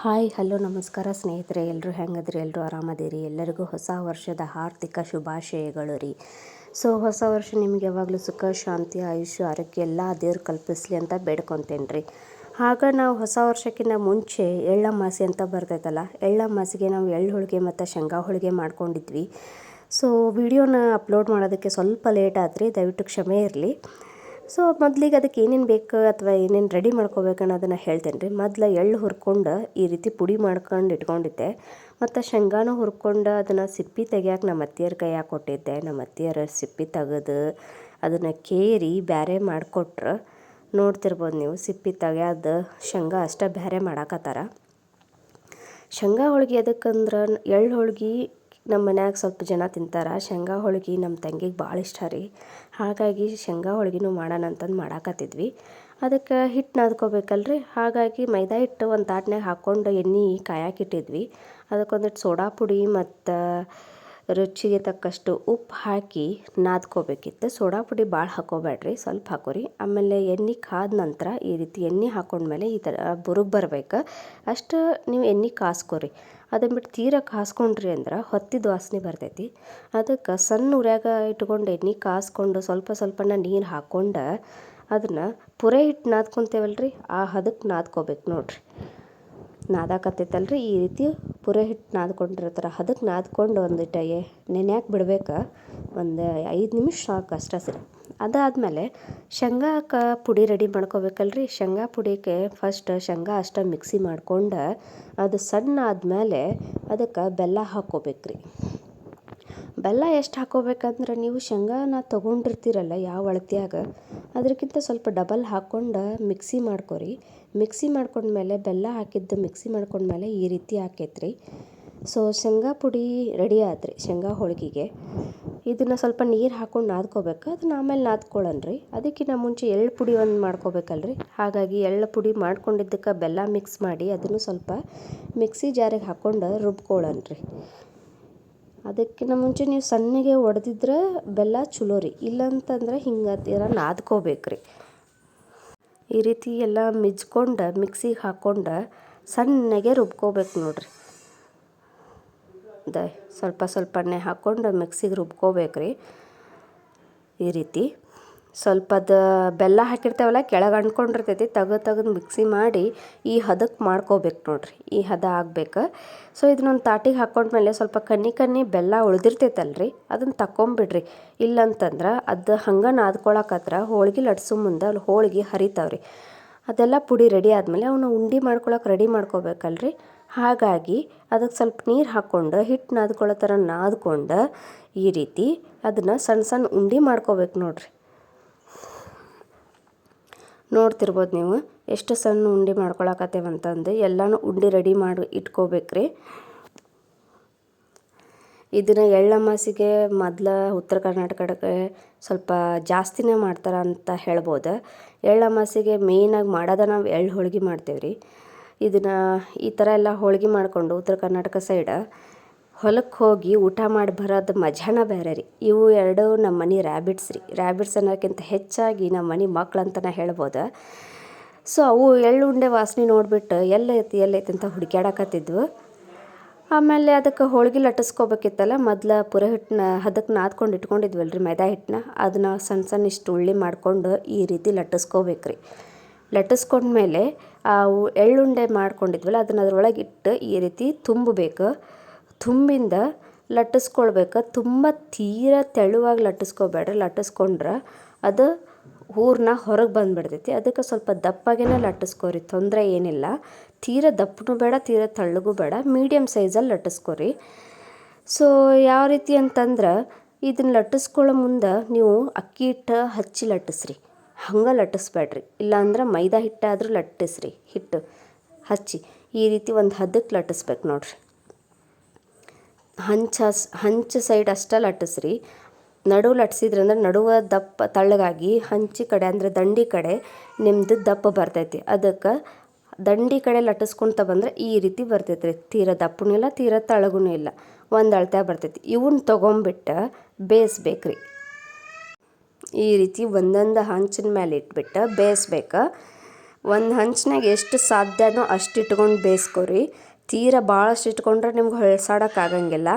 Hi, hello, ನಮಸ್ಕಾರ ಸ್ನೇಹಿತರೆ. ಎಲ್ಲರೂ ಹೆಂಗದ್ರಿ? ಎಲ್ಲರೂ ಆರಾಮದಿರಿ? ಎಲ್ಲರಿಗೂ ಹೊಸ ವರ್ಷದ ಆರ್ಥಿಕ ಶುಭಾಶಯಗಳು ರೀ. ಸೊ, ಹೊಸ ವರ್ಷ ನಿಮ್ಗೆ ಯಾವಾಗಲೂ ಸುಖ, ಶಾಂತಿ, ಆಯುಷ್ಯ, ಆರೋಗ್ಯ ಎಲ್ಲ ದೇವ್ರು ಕಲ್ಪಿಸ್ಲಿ ಅಂತ ಬೇಡ್ಕೊತೇನೆ ರೀ. ಆಗ ನಾವು ಹೊಸ ವರ್ಷಕ್ಕಿಂತ ಮುಂಚೆ ಎಳ್ಳಮಾಸಿ ಅಂತ ಬರ್ತೈತಲ್ಲ, ಎಳ್ಳಮಾಸಿಗೆ ನಾವು ಎಳ್ಳು ಹೋಳಿಗೆ ಮತ್ತು ಶೇಂಗಾ ಹೋಳಿಗೆ ಮಾಡ್ಕೊಂಡಿದ್ವಿ. ಸೊ, ವಿಡಿಯೋನ ಅಪ್ಲೋಡ್ ಮಾಡೋದಕ್ಕೆ ಸ್ವಲ್ಪ ಲೇಟ್ ಆದರೆ, ದಯವಿಟ್ಟು ಕ್ಷಮೆ ಇರಲಿ. ಸೊ ಮೊದಲಿಗೆ ಅದಕ್ಕೆ ಏನೇನು ಬೇಕು ಅಥವಾ ಏನೇನು ರೆಡಿ ಮಾಡ್ಕೋಬೇಕು ಅನ್ನೋದನ್ನು ಹೇಳ್ತೇನೆ ರೀ. ಮೊದಲು ಎಳ್ಳು ಹುರ್ಕೊಂಡು ಈ ರೀತಿ ಪುಡಿ ಮಾಡ್ಕೊಂಡು ಇಟ್ಕೊಂಡಿದ್ದೆ. ಮತ್ತು ಶೇಂಗಾನು ಹುರ್ಕೊಂಡು ಅದನ್ನು ಸಿಪ್ಪಿ ತೆಗಿಯೋಕೆ ನಮ್ಮ ಅತ್ತಿಯರ ಕೈಯಾಗ ಕೊಟ್ಟಿದ್ದೆ. ನಮ್ಮ ಅತ್ತೆಯರ ಸಿಪ್ಪಿ ತೆಗೆದು ಅದನ್ನು ಕೇರಿ ಬ್ಯಾರೆ ಮಾಡಿಕೊಟ್ರು. ನೋಡ್ತಿರ್ಬೋದು ನೀವು ಸಿಪ್ಪಿ ತೆಗ್ಯೋದು ಶೇಂಗಾ ಅಷ್ಟೇ ಬೇರೆ ಮಾಡಾಕತ್ತಾರ. ಶೇಂಗಾ ಹೋಳ್ಗೆ ಅದಕ್ಕಂದ್ರೆ ಎಳ್ಳು ಹೋಳ್ಗೆ ನಮ್ಮ ಮನ್ಯಾಗ ಸ್ವಲ್ಪ ಜನ ತಿಂತಾರೆ. ಶೇಂಗಾ ಹೋಳ್ಗೆ ನಮ್ಮ ತಂಗಿಗೆ ಭಾಳ ಇಷ್ಟ ರೀ. ಹಾಗಾಗಿ ಶೇಂಗಾ ಹೋಳ್ಗೆನೂ ಮಾಡೋಣ ಅಂತಂದು ಮಾಡಾಕತ್ತಿದ್ವಿ. ಅದಕ್ಕೆ ಹಿಟ್ಟು ನಾದ್ಕೋಬೇಕಲ್ರಿ. ಹಾಗಾಗಿ ಮೈದಾ ಹಿಟ್ಟು ಒಂದು ತಾಟ್ನ್ಯಾಗ ಹಾಕ್ಕೊಂಡು ಎಣ್ಣೆ ಕಾಯಕ್ಕಿಟ್ಟಿದ್ವಿ ಅದಕ್ಕೊಂದಿಟ್ಟು ಸೋಡಾ ಪುಡಿ ಮತ್ತು ರುಚಿಗೆ ತಕ್ಕಷ್ಟು ಉಪ್ಪು ಹಾಕಿ ನಾದ್ಕೋಬೇಕಿತ್ತು. ಸೋಡಾ ಪುಡಿ ಭಾಳ ಹಾಕೋಬೇಡ್ರಿ, ಸ್ವಲ್ಪ ಹಾಕೋರಿ. ಆಮೇಲೆ ಎಣ್ಣೆ ಕಾದ ನಂತರ ಈ ರೀತಿ ಎಣ್ಣೆ ಹಾಕೊಂಡ್ಮೇಲೆ ಈ ಥರ ಬುರುಗ್ ಬರ್ಬೇಕು. ಅಷ್ಟು ನೀವು ಎಣ್ಣೆ ಕಾಸ್ಕೊರಿ. ಅದನ್ನು ಬಿಟ್ಟು ತೀರ ಕಾಸ್ಕೊಂಡ್ರಿ ಅಂದ್ರೆ ಹೊತ್ತಿದ ವಾಸನೆ ಬರ್ತೈತಿ. ಅದಕ್ಕೆ ಸಣ್ಣ ಉರ್ಯಾಗ ಇಟ್ಕೊಂಡು ಎಣ್ಣೆ ಕಾಸ್ಕೊಂಡು ಸ್ವಲ್ಪ ಸ್ವಲ್ಪನ ನೀರು ಹಾಕ್ಕೊಂಡು ಅದನ್ನು ಪುರೆ ಹಿಟ್ಟು ನಾದ್ಕೊತೇವಲ್ರಿ? ಆ ಹದಕ್ಕೆ ನಾದ್ಕೋಬೇಕು ನೋಡ್ರಿ. ನಾದಾಕತ್ತೈತಲ್ರಿ. ಈ ರೀತಿ ಪುರೆ ಹಿಟ್ಟು ನಾದ್ಕೊಂಡಿರ್ತಾರೆ. ಅದಕ್ಕೆ ನಾದ್ಕೊಂಡು ಒಂದಿಟ್ಟು ನೆನೆಯಾಕೆ ಬಿಡ್ಬೇಕು. ಒಂದು ಐದು ನಿಮಿಷ ಸಾಕು ಅಷ್ಟೇ ಸರಿ. ಅದಾದಮೇಲೆ ಶೇಂಗಾಕ ಪುಡಿ ರೆಡಿ ಮಾಡ್ಕೋಬೇಕಲ್ರಿ. ಶೇಂಗಾ ಪುಡಿಗೆ ಫಸ್ಟ್ ಶೇಂಗಾ ಅಷ್ಟೇ ಮಿಕ್ಸಿ ಮಾಡ್ಕೊಂಡು ಅದು ಸಣ್ಣ ಆದಮೇಲೆ ಅದಕ್ಕೆ ಬೆಲ್ಲ ಹಾಕ್ಕೋಬೇಕ್ರಿ ಬೆಲ್ಲ ಎಷ್ಟು ಹಾಕೋಬೇಕಂದ್ರೆ ನೀವು ಶೇಂಗಾನ ತೊಗೊಂಡಿರ್ತೀರಲ್ಲ ಯಾವ ಅಳತ್ಯಾಗ ಅದಕ್ಕಿಂತ ಸ್ವಲ್ಪ ಡಬಲ್ ಹಾಕ್ಕೊಂಡು ಮಿಕ್ಸಿ ಮಾಡ್ಕೊರಿ. ಮಿಕ್ಸಿ ಮಾಡ್ಕೊಂಡ್ಮೇಲೆ ಬೆಲ್ಲ ಹಾಕಿದ್ದು ಮಿಕ್ಸಿ ಮಾಡ್ಕೊಂಡ್ಮೇಲೆ ಈ ರೀತಿ ಆಕೈತ್ರಿ ಸೊ ಶೇಂಗಾ ಪುಡಿ ರೆಡಿ ಆದ್ರಿ ಶೇಂಗಾ ಹೋಳಿಗೆಗೆ. ಇದನ್ನು ಸ್ವಲ್ಪ ನೀರು ಹಾಕ್ಕೊಂಡು ನಾದ್ಕೋಬೇಕು, ಅದನ್ನ ಆಮೇಲೆ ನಾದ್ಕೊಳ್ಳೋಣ್ರಿ ಅದಕ್ಕಿಂತ ಮುಂಚೆ ಎಳ್ಳು ಪುಡಿ ಒಂದು ಮಾಡ್ಕೋಬೇಕಲ್ರಿ. ಹಾಗಾಗಿ ಎಳ್ಳು ಪುಡಿ ಮಾಡ್ಕೊಂಡಿದ್ದಕ್ಕೆ ಬೆಲ್ಲ ಮಿಕ್ಸ್ ಮಾಡಿ ಅದನ್ನು ಸ್ವಲ್ಪ ಮಿಕ್ಸಿ ಜಾರಿಗೆ ಹಾಕ್ಕೊಂಡು ರುಬ್ಕೊಳ್ಳೋಣ್ರಿ ಅದಕ್ಕಿಂತ ಮುಂಚೆ ನೀವು ಸಣ್ಣಗೆ ಒಡೆದಿದ್ರೆ ಬೆಲ್ಲ ಚಲೋ ರೀ. ಇಲ್ಲಂತಂದ್ರೆ ಹಿಂಗೆ ತೀರ ನಾದ್ಕೋಬೇಕ್ರಿ. ಈ ರೀತಿ ಎಲ್ಲ ಮಿಜ್ಕೊಂಡು, ಮಿಕ್ಸಿಗೆ ಹಾಕ್ಕೊಂಡು ಸಣ್ಣಗೆ ರುಬ್ಕೋಬೇಕು ನೋಡ್ರಿ. ದ ಸ್ವಲ್ಪ ಸ್ವಲ್ಪನೇ ಹಾಕ್ಕೊಂಡು ಮಿಕ್ಸಿಗೆ ರುಬ್ಕೋಬೇಕ್ರಿ. ಈ ರೀತಿ. ಸ್ವಲ್ಪದ ಬೆಲ್ಲ ಹಾಕಿರ್ತೇವಲ್ಲ, ಕೆಳಗೆ ಅಂಟ್ಕೊಂಡಿರ್ತೈತಿ, ತೆಗೆದು ತೆಗೆದು ಮಿಕ್ಸಿ ಮಾಡಿ ಈ ಹದಕ್ಕೆ ಮಾಡ್ಕೋಬೇಕು ನೋಡ್ರಿ, ಈ ಹದ ಆಗ್ಬೇಕು. ಸೊ ಇದನ್ನೊಂದು ತಾಟಿಗೆ ಹಾಕ್ಕೊಂಡ್ಮೇಲೆ ಸ್ವಲ್ಪ ಕನ್ನಿ ಕನ್ನಿ ಬೆಲ್ಲ ಉಳ್ದಿರ್ತೈತಲ್ರಿ ಅದನ್ನು ತಕ್ಕೊಂಬಿಡ್ರಿ. ಇಲ್ಲಂತಂದ್ರೆ ಅದು ಹಂಗೆ ನಾದ್ಕೊಳಕತ್ರ ಹೋಳಿಗೆ ಲಟ್ಸೋ ಮುಂದೆ ಅಲ್ಲಿ ಹೋಳಿಗೆ ಹರಿತಾವ್ರಿ. ಅದೆಲ್ಲ ಪುಡಿ ರೆಡಿ ಆದಮೇಲೆ ಅವನ್ನ ಉಂಡೆ ಮಾಡ್ಕೊಳಕ್ಕೆ ರೆಡಿ ಮಾಡ್ಕೋಬೇಕಲ್ರಿ. ಹಾಗಾಗಿ ಅದಕ್ಕೆ ಸ್ವಲ್ಪ ನೀರು ಹಾಕ್ಕೊಂಡು ಹಿಟ್ಟು ನಾದ್ಕೊಳ್ಳೋ ಥರ ನಾದ್ಕೊಂಡು ಈ ರೀತಿ ಅದನ್ನು ಸಣ್ಣ ಸಣ್ಣ ಉಂಡೆ ಮಾಡ್ಕೋಬೇಕು ನೋಡ್ರಿ. ನೋಡ್ತಿರ್ಬೋದು ನೀವು. ಎಷ್ಟು ಸಣ್ಣ ಉಂಡೆ ಮಾಡ್ಕೊಳಕತ್ತೇವಂತಂದು ಎಲ್ಲನೂ ಉಂಡೆ ರೆಡಿ ಮಾಡಿ ಇಟ್ಕೋಬೇಕ್ರಿ. ಇದನ್ನು ಎಳ್ಳಮಾಸಿಗೆ ಮೊದಲ ಉತ್ತರ ಕರ್ನಾಟಕಕ್ಕೆ ಸ್ವಲ್ಪ ಜಾಸ್ತಿನೇ ಮಾಡ್ತಾರೆ ಅಂತ ಹೇಳ್ಬೋದು. ಎಳ್ಳಮಾಸಿಗೆ ಮೇಯ್ನಾಗಿ ಮಾಡೋದ ನಾವು ಎಳ್ಳು ಹೋಳ್ಗೆ ಮಾಡ್ತೇವೆ ರೀ ಇದನ್ನು ಈ ಥರ ಎಲ್ಲ ಹೋಳ್ಗೆ ಮಾಡಿಕೊಂಡು ಉತ್ತರ ಕರ್ನಾಟಕ ಸೈಡ ಹೊಲಕ್ಕೆ ಹೋಗಿ ಊಟ ಮಾಡಿ ಬರೋದು ಮಜಾನ ಬೇರೆ ರೀ. ಇವು ಎರಡು ನಮ್ಮ ಮನೆ ರ್ಯಾಬಿಟ್ಸ್ ರೀ. ರ್ಯಾಬಿಟ್ಸ್ ಅನ್ನೋಕ್ಕಿಂತ ಹೆಚ್ಚಾಗಿ ನಮ್ಮ ಮನೆ ಮಕ್ಳು ಅಂತಲೇ ಹೇಳ್ಬೋದು. ಸೊ ಅವು ಎಳ್ಳು ಉಂಡೆ ವಾಸನೆ ನೋಡಿಬಿಟ್ಟು ಎಲ್ಲೈತಿ ಎಲ್ಲೈತಿ ಅಂತ ಹುಡುಕ್ಯಾಡಕತ್ತಿದ್ವು. ಆಮೇಲೆ ಅದಕ್ಕೆ ಹೋಳಿಗೆ ಲಟ್ಟಿಸ್ಕೋಬೇಕಿತ್ತಲ್ಲ, ಮೊದ್ಲು ಪುರ ಹಿಟ್ಟನ್ನ ಹದಕ್ಕೆ ನಾದ್ಕೊಂಡು ಇಟ್ಕೊಂಡಿದ್ವಲ್ಲ ರೀ ಮೈದಾ ಹಿಟ್ಟನ್ನ ಅದನ್ನ ಸಣ್ಣ ಸಣ್ಣ ಇಷ್ಟು ಉಳ್ಳಿ ಮಾಡಿಕೊಂಡು ಈ ರೀತಿ ಲಟ್ಟಿಸ್ಕೋಬೇಕ್ರಿ ಲಟ್ಟಿಸ್ಕೊಂಡ್ಮೇಲೆ ಆ ಎಳ್ಳುಂಡೆ ಮಾಡ್ಕೊಂಡಿದ್ವಲ್ಲ ಅದನ್ನ ಅದ್ರೊಳಗೆ ಇಟ್ಟು ಈ ರೀತಿ ತುಂಬಬೇಕು. ತುಂಬಿಂದ ಲಟ್ಟಿಸ್ಕೊಳ್ಬೇಕು. ತುಂಬ ತೀರ ತೆಳುವಾಗಿ ಲಟ್ಟಿಸ್ಕೊಬೇಡ್ರಿ. ಲಟ್ಟಿಸ್ಕೊಂಡ್ರೆ ಅದು ಹೂರಣ ಹೊರಗೆ ಬಂದುಬಿಡ್ತೈತಿ. ಅದಕ್ಕೆ ಸ್ವಲ್ಪ ದಪ್ಪಗೇ ಲಟ್ಟಿಸ್ಕೋರಿ. ತೊಂದರೆ ಏನಿಲ್ಲ. ತೀರ ದಪ್ಪನೂ ಬೇಡ, ತೀರ ತೆಳ್ಳಗೂ ಬೇಡ. ಮೀಡಿಯಮ್ ಸೈಜಲ್ಲಿ ಲಟ್ಟಿಸ್ಕೋರಿ. ಸೊ ಯಾವ ರೀತಿ ಅಂತಂದ್ರೆ ಇದನ್ನ ಲಟ್ಟಿಸ್ಕೊಳ್ಳೋ ಮುಂದೆ ನೀವು ಅಕ್ಕಿ ಹಿಟ್ಟು ಹಚ್ಚಿ ಲಟ್ಟಿಸ್ರಿ. ಹಂಗೆ ಲಟ್ಟಿಸ್ಬೇಡ್ರಿ. ಇಲ್ಲಾಂದ್ರೆ ಮೈದಾ ಹಿಟ್ಟಾದರೂ ಲಟ್ಟಿಸ್ರಿ. ಹಿಟ್ಟು ಹಚ್ಚಿ. ಈ ರೀತಿ ಒಂದು ಹದಕ್ಕೆ ಲಟ್ಟಿಸ್ಬೇಕು ನೋಡ್ರಿ. ಹಂಚ ಹಂಚು ಸೈಡ್ ಅಷ್ಟೇ ಲಟ್ಟಿಸ್ರಿ. ನಡು ಲಟ್ಸಿದ್ರಂದ್ರೆ ನಡುವ ದಪ್ಪ ತಳ್ಳಗಾಗಿ ಹಂಚಿ ಕಡೆ ಅಂದರೆ ದಂಡಿ ಕಡೆ ನಿಮ್ಮದು ದಪ್ಪ ಬರ್ತೈತಿ. ಅದಕ್ಕೆ ದಂಡಿ ಕಡೆ ಲಟ್ಟಿಸ್ಕೊಂತ ಬಂದರೆ ಈ ರೀತಿ ಬರ್ತೈತೆ ರೀ ತೀರ ದಪ್ಪನೂ ಇಲ್ಲ, ತೀರ ತಳಗೂ ಇಲ್ಲ. ಒಂದು ಅಳತೆ ಬರ್ತೈತಿ. ಇವನ್ನ ತೊಗೊಂಬಿಟ್ಟು ಬೇಯಿಸ್ಬೇಕ್ರಿ. ಈ ರೀತಿ ಒಂದೊಂದು ಹಂಚಿನ ಮೇಲೆ ಇಟ್ಬಿಟ್ಟು ಬೇಯಿಸ್ಬೇಕು. ಒಂದು ಹಂಚಿನಾಗ ಎಷ್ಟು ಸಾಧ್ಯನೋ ಅಷ್ಟು ಇಟ್ಕೊಂಡು ಬೇಯಿಸ್ಕೊರಿ. ತೀರಾ ಭಾಳಷ್ಟು ಇಟ್ಕೊಂಡ್ರೆ ನಿಮ್ಗೆ ಹೊಳ್ಸಾಡೋಕೆ ಆಗಂಗಿಲ್ಲ.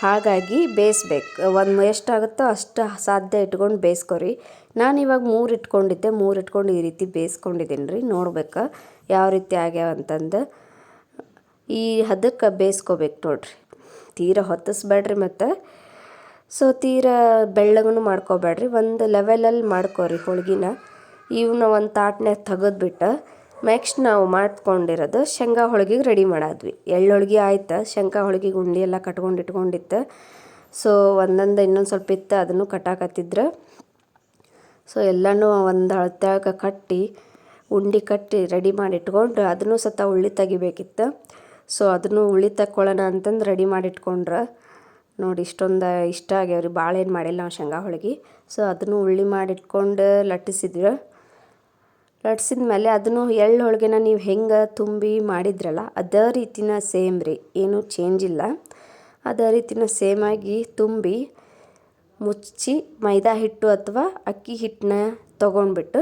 ಹಾಗಾಗಿ ಬೇಯಿಸ್ಬೇಕು. ಒಂದು ಎಷ್ಟಾಗುತ್ತೋ ಅಷ್ಟು ಸಾಧ್ಯ ಇಟ್ಕೊಂಡು ಬೇಯಿಸ್ಕೊರಿ. ನಾನು ಇವಾಗ ಮೂರು ಇಟ್ಕೊಂಡಿದ್ದೆ. ಮೂರು ಇಟ್ಕೊಂಡು ಈ ರೀತಿ ಬೇಯಿಸ್ಕೊಂಡಿದ್ದೀನಿ ರೀ. ನೋಡ್ಬೇಕು ಯಾವ ರೀತಿ ಆಗ್ಯಾವ ಅಂತಂದು. ಈ ಹದಕ್ಕೆ ಬೇಯಿಸ್ಕೋಬೇಕು ನೋಡ್ರಿ. ತೀರ ಹೊತ್ತಿಸ್ಬೇಡ್ರಿ ಮತ್ತು. ಸೊ, ತೀರ ಬೆಳ್ಳಗೂ ಮಾಡ್ಕೋಬೇಡ್ರಿ. ಒಂದು ಲೆವೆಲಲ್ಲಿ ಮಾಡ್ಕೋರಿ ಹೋಳ್ಗಿನ. ಇವನ್ನ ಒಂದು ತಾಟ್ನ್ಯಾಗ ತೆಗೆದ್ಬಿಟ್ಟು ನೆಕ್ಸ್ಟ್ ನಾವು ಮಾಡ್ಕೊಂಡಿರೋದು ಶೇಂಗಾ ಹೋಳಿಗೆಗೆ ರೆಡಿ ಮಾಡಾದ್ವಿ. ಎಳ್ಳು ಹೋಳ್ಗೆ ಆಯ್ತು, ಶೇಂಗಾ ಹೋಳಿಗೆ ಉಂಡೆ ಎಲ್ಲ ಕಟ್ಕೊಂಡು ಇಟ್ಕೊಂಡಿತ್ತು ಸೊ ಒಂದೊಂದು ಇನ್ನೊಂದು ಸ್ವಲ್ಪ ಇತ್ತು ಅದನ್ನು ಕಟ್ಟಾಕತ್ತಿದ್ರು. ಸೊ ಎಲ್ಲನೂ ಒಂದು ಅಳತ್ಯಾಗ ಕಟ್ಟಿ, ಉಂಡೆ ಕಟ್ಟಿ ರೆಡಿ ಮಾಡಿ ಇಟ್ಕೊಂಡು ಅದನ್ನು ಸತ ಉಳ್ಳಿ ತೆಗಿಬೇಕಿತ್ತು. ಸೊ ಅದನ್ನು ಉಳ್ಳಿ ತಕ್ಕೊಳ್ಳೋಣ ಅಂತಂದು ರೆಡಿ ಮಾಡಿ ಇಟ್ಕೊಂಡ್ರೆ. ನೋಡಿ, ಇಷ್ಟೊಂದು ಇಷ್ಟ ಆಗ್ಯಾವ್ರಿ. ಭಾಳ ಏನು ಮಾಡಿಲ್ಲ ನಾವು ಶೇಂಗಾ ಹೋಳಿಗೆ. ಸೊ ಅದನ್ನು ಉಳ್ಳಿ ಮಾಡಿಟ್ಕೊಂಡು ಲಟ್ಟಿಸಿದ್ವಿ ಲಟ್ಸಿದ ಮೇಲೆ ಅದನ್ನು ಎಳ್ಳು ಹೋಳಿಗೆನ ನೀವು ಹೆಂಗೆ ತುಂಬಿ ಮಾಡಿದ್ರಲ್ಲ, ಅದೇ ರೀತಿನ ಸೇಮ್ ರೀ, ಏನೂ ಚೇಂಜ್ ಇಲ್ಲ. ಅದೇ ರೀತಿನ ಸೇಮಾಗಿ ತುಂಬಿ ಮುಚ್ಚಿ ಮೈದಾ ಹಿಟ್ಟು ಅಥವಾ ಅಕ್ಕಿ ಹಿಟ್ಟನ್ನ ತೊಗೊಂಡ್ಬಿಟ್ಟು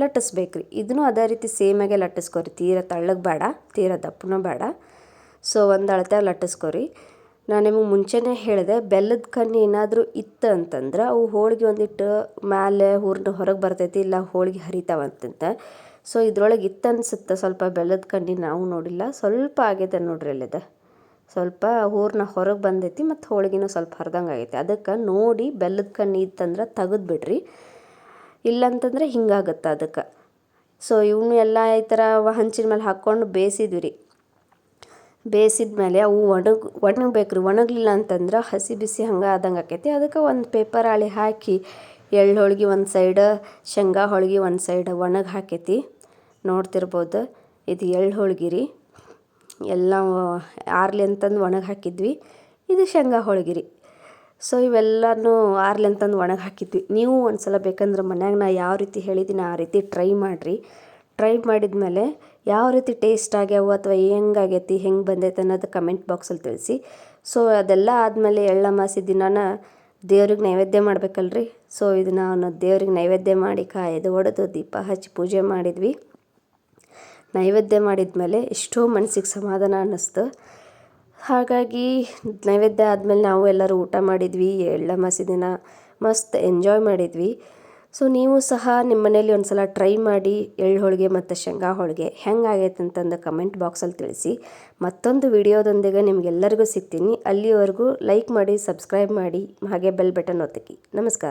ಲಟ್ಟಿಸ್ಬೇಕು ರೀ. ಇದನ್ನು ಅದೇ ರೀತಿ ಸೇಮಾಗೆ ಲಟ್ಟಿಸ್ಕೊರಿ, ತೀರ ತಳ್ಳಗೆ ಬೇಡ, ತೀರ ದಪ್ಪನೂ ಬೇಡ. ಸೊ ಒಂದು ಅಳತೆ ಲಟ್ಟಿಸ್ಕೊರಿ. ನಾನು ನಿಮಗೆ ಮುಂಚೆನೇ ಹೇಳಿದೆ, ಬೆಲ್ಲದ ಕಣ್ಣು ಏನಾದರೂ ಇತ್ತು ಅಂತಂದ್ರೆ ಅವು ಹೋಳಿಗೆ ಒಂದಿಟ್ಟು ಮ್ಯಾಲೆ ಹೂರ್ಣ ಹೊರಗೆ ಬರ್ತೈತಿ, ಇಲ್ಲ ಹೋಳಿಗೆ ಹರಿತಾವಂತಂತೆ ಸೊ ಇದ್ರೊಳಗೆ ಇತ್ತು ಅನ್ಸುತ್ತೆ ಸ್ವಲ್ಪ ಬೆಲ್ಲದ ಕಣ್ಣಿ ನಾವು ನೋಡಿಲ್ಲ, ಸ್ವಲ್ಪ ಆಗೈತೆ ನೋಡ್ರಿ ಅಲ್ಲಿದೆ. ಸ್ವಲ್ಪ ಹೂರ್ಣ ಹೊರಗೆ ಬಂದೈತಿ ಮತ್ತು ಹೋಳಿಗೆನೂ ಸ್ವಲ್ಪ ಹರಿದಂಗೆ ಆಗೈತಿ. ಅದಕ್ಕೆ ನೋಡಿ ಬೆಲ್ಲದ ಕಣ್ಣಿ ಇತ್ತಂದ್ರೆ ತೆಗೆದು ಬಿಡ್ರಿ. ಇಲ್ಲಂತಂದ್ರೆ ಹಿಂಗಾಗುತ್ತೆ ಅದಕ್ಕೆ. ಸೊ ಇವನು ಎಲ್ಲ ಈ ಥರ ಹಂಚಿನ ಮೇಲೆ ಹಾಕ್ಕೊಂಡು ಬೇಯಿಸಿದ್ವಿ ರೀ. ಬೇಯಿಸಿದ ಮೇಲೆ ಅವು ಒಣಗಿ, ಒಣಗಬೇಕ್ರಿ. ಒಣಗಲಿಲ್ಲ ಅಂತಂದ್ರೆ ಹಸಿ ಬಿಸಿ ಹಂಗೆ ಆದಂಗೆ ಆಕೈತಿ. ಅದಕ್ಕೆ ಒಂದು ಪೇಪರ್ ಹಾಳಿ ಹಾಕಿ, ಎಳ್ಳು ಹೋಳ್ಗೆ ಒಂದು ಸೈಡ ಶೇಂಗಾ ಹೋಳ್ಗೆ ಒಂದು ಸೈಡ್ ಒಣಗಿ ಹಾಕೈತಿ. ನೋಡ್ತಿರ್ಬೋದು. ಇದು ಎಳ್ಳು ಹೋಳ್ಗೆ ರೀ. ಎಲ್ಲ ಆರ್ಲಿ ಅಂತಂದು ಒಣಗಿ ಹಾಕಿದ್ವಿ. ಇದು ಶೇಂಗಾ ಹೋಳ್ಗೆ ರೀ. ಸೊ ಇವೆಲ್ಲನೂ ಆರ್ಲಿ ಅಂತಂದು ಒಣಗಿ ಹಾಕಿದ್ವಿ. ನೀವು ಒಂದು ಸಲ ಬೇಕಂದ್ರೆ ಮನ್ಯಾಗ ನಾ ಯಾವ ರೀತಿ ಹೇಳಿದ್ದೀನಿ ಆ ರೀತಿ ಟ್ರೈ ಮಾಡಿರಿ. ಟ್ರೈ ಮಾಡಿದ ಮೇಲೆ ಯಾವ ರೀತಿ ಟೇಸ್ಟ್ ಆಗ್ಯಾವು ಅಥವಾ ಹೆಂಗಾಗೈತಿ ಹೆಂಗೆ ಬಂದೈತೆ ಅನ್ನೋದು ಕಮೆಂಟ್ ಬಾಕ್ಸಲ್ಲಿ ತಿಳಿಸಿ. ಸೊ ಅದೆಲ್ಲ ಆದಮೇಲೆ ಎಳ್ಳಮಾಸಿ ದಿನಾನ ದೇವ್ರಿಗೆ ನೈವೇದ್ಯ ಮಾಡ್ಬೇಕಲ್ರಿ. ಸೊ ಇದನ್ನ ಅವನು ದೇವ್ರಿಗೆ ನೈವೇದ್ಯ ಮಾಡಿ ಕಾಯ್ದು ಒಡೆದು ದೀಪ ಹಚ್ಚಿ ಪೂಜೆ ಮಾಡಿದ್ವಿ. ನೈವೇದ್ಯ ಮಾಡಿದ್ಮೇಲೆ ಎಷ್ಟೋ ಮನಸ್ಸಿಗೆ ಸಮಾಧಾನ ಅನ್ನಿಸ್ತು. ಹಾಗಾಗಿ ನೈವೇದ್ಯ ಆದಮೇಲೆ ನಾವು ಎಲ್ಲರೂ ಊಟ ಮಾಡಿದ್ವಿ ಎಳ್ಳಮಾಸಿ ದಿನ ಮಸ್ತ್ ಎಂಜಾಯ್ ಮಾಡಿದ್ವಿ. ಸೊ ನೀವು ಸಹ ನಿಮ್ಮ ಮನೇಲಿ ಒಂದು ಸಲ ಟ್ರೈ ಮಾಡಿ ಎಳ್ಳು ಹೋಳಿಗೆ ಮತ್ತು ಶೇಂಗಾ ಹೋಳಿಗೆ ಹೆಂಗಾಗೈತೆ ಅಂತಂದು ಕಮೆಂಟ್ ಬಾಕ್ಸಲ್ಲಿ ತಿಳಿಸಿ. ಮತ್ತೊಂದು ವಿಡಿಯೋದೊಂದಿಗೆ ನಿಮಗೆಲ್ಲರಿಗೂ ಸಿಗ್ತೀನಿ. ಅಲ್ಲಿವರೆಗೂ ಲೈಕ್ ಮಾಡಿ ಸಬ್ಸ್ಕ್ರೈಬ್ ಮಾಡಿ, ಹಾಗೆ ಬೆಲ್ ಬಟನ್ ಒತ್ತಕಿ ನಮಸ್ಕಾರ.